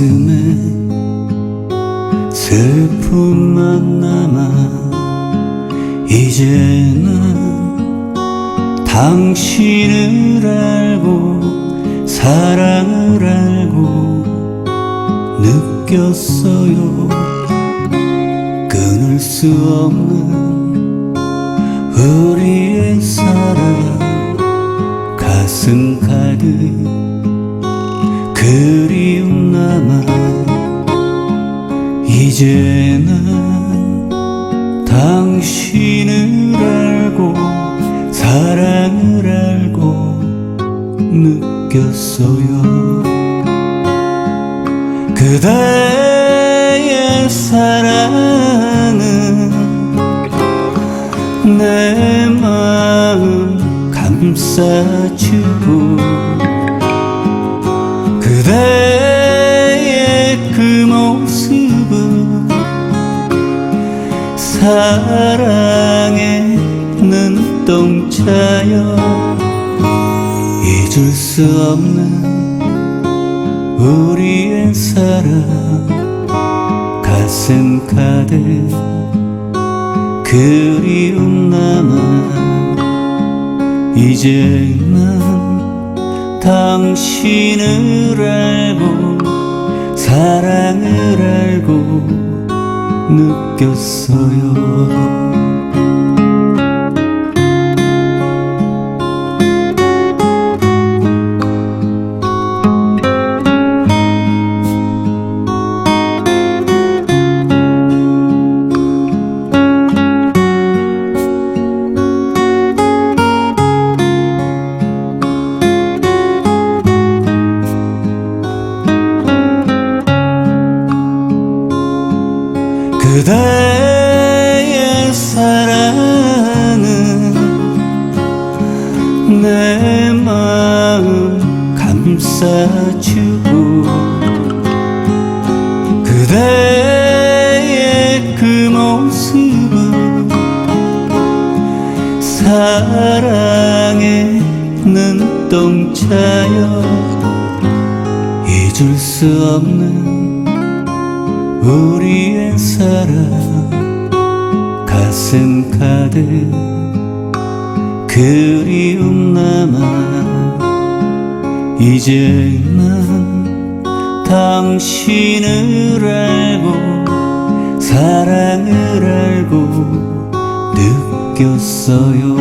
가슴에 슬픔만 남아 이제 난 당신을 알고 사랑을 알고 느꼈어요. 끊을 수 없는 우리의 사랑 가슴 가득 그리움 남아 이제 난 당신을 알고 사랑을 알고 느꼈어요. 그대의 사랑은 내 마음 감싸주고 사랑의 눈동자여. 잊을 수 없는 우리의 사랑. 가슴 가득 그리움 남아. 이제 난 당신을 알고 사랑을 알고 느꼈어요 그대의 사랑은 내 마음 감싸주고 그대의 그 모습은 사랑의 눈동자여 잊을 수 없는 우리의 사랑 가슴 가득 그리움 남아 이제 난 당신을 알고 사랑을 알고 느꼈어요